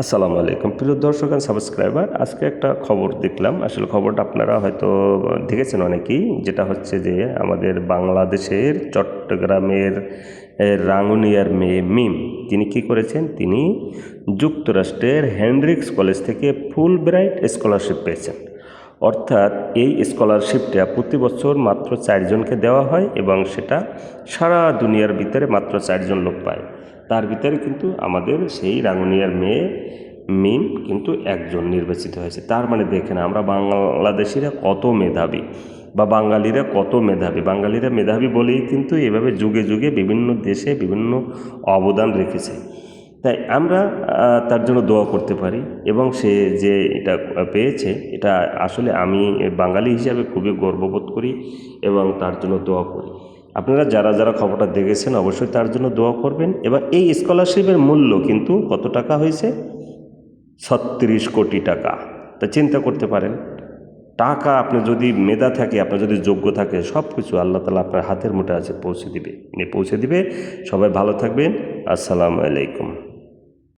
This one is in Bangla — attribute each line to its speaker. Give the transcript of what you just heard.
Speaker 1: আসসালামু আলাইকুম। প্রিয় দর্শক অ্যান্ড সাবস্ক্রাইবার আজকে একটা খবর দেখলাম। আসলে খবরটা আপনারা হয়তো দেখেছেন অনেকেই, যেটা হচ্ছে যে আমাদের বাংলাদেশের চট্টগ্রামের রাঙ্গুনিয়ার মেয়ে মিম, তিনি কি করেছেন? তিনি যুক্তরাষ্ট্রের হেনরিক্স কলেজ থেকে ফুল ব্রাইট স্কলারশিপ পেয়েছেন। অর্থাৎ এই স্কলারশিপটা প্রতি বছর মাত্র চারজনকে দেওয়া হয় এবং সেটা সারা দুনিয়ার ভিতরে মাত্র চারজন লোক পায়। তার ভিতরে কিন্তু আমাদের সেই রাঙ্গুনিয়ার মেয়ে মিম কিন্তু একজন নির্বাচিত হয়েছে। তার মানে দেখেন আমরা বাংলাদেশিরা কত মেধাবী বা বাঙালিরা কত মেধাবী। বাঙালিরা মেধাবী বলেই কিন্তু এভাবে যুগে যুগে বিভিন্ন দেশে বিভিন্ন অবদান রেখেছে। তাই আমরা তার জন্য দোয়া করতে পারি এবং সে যে এটা পেয়েছে, এটা আসলে আমি বাঙালি হিসাবে খুবই গর্ববোধ করি এবং তার জন্য দোয়া করি। আপনারা যারা যারা খবরটা দেখেছেন অবশ্যই তার জন্য দোয়া করবেন। এবার এই স্কলারশিপের মূল্য কিন্তু কত টাকা হয়েছে? ছত্রিশ কোটি টাকা। তা চিন্তা করতে পারেন। টাকা আপনি যদি মেধা থাকে, আপনার যদি যোগ্য থাকে সব কিছু আল্লাহ তালা আপনার হাতের মুঠে আছে, পৌঁছে দিবে। পৌঁছে দিবে। সবাই ভালো থাকবেন। আসসালামু আলাইকুম।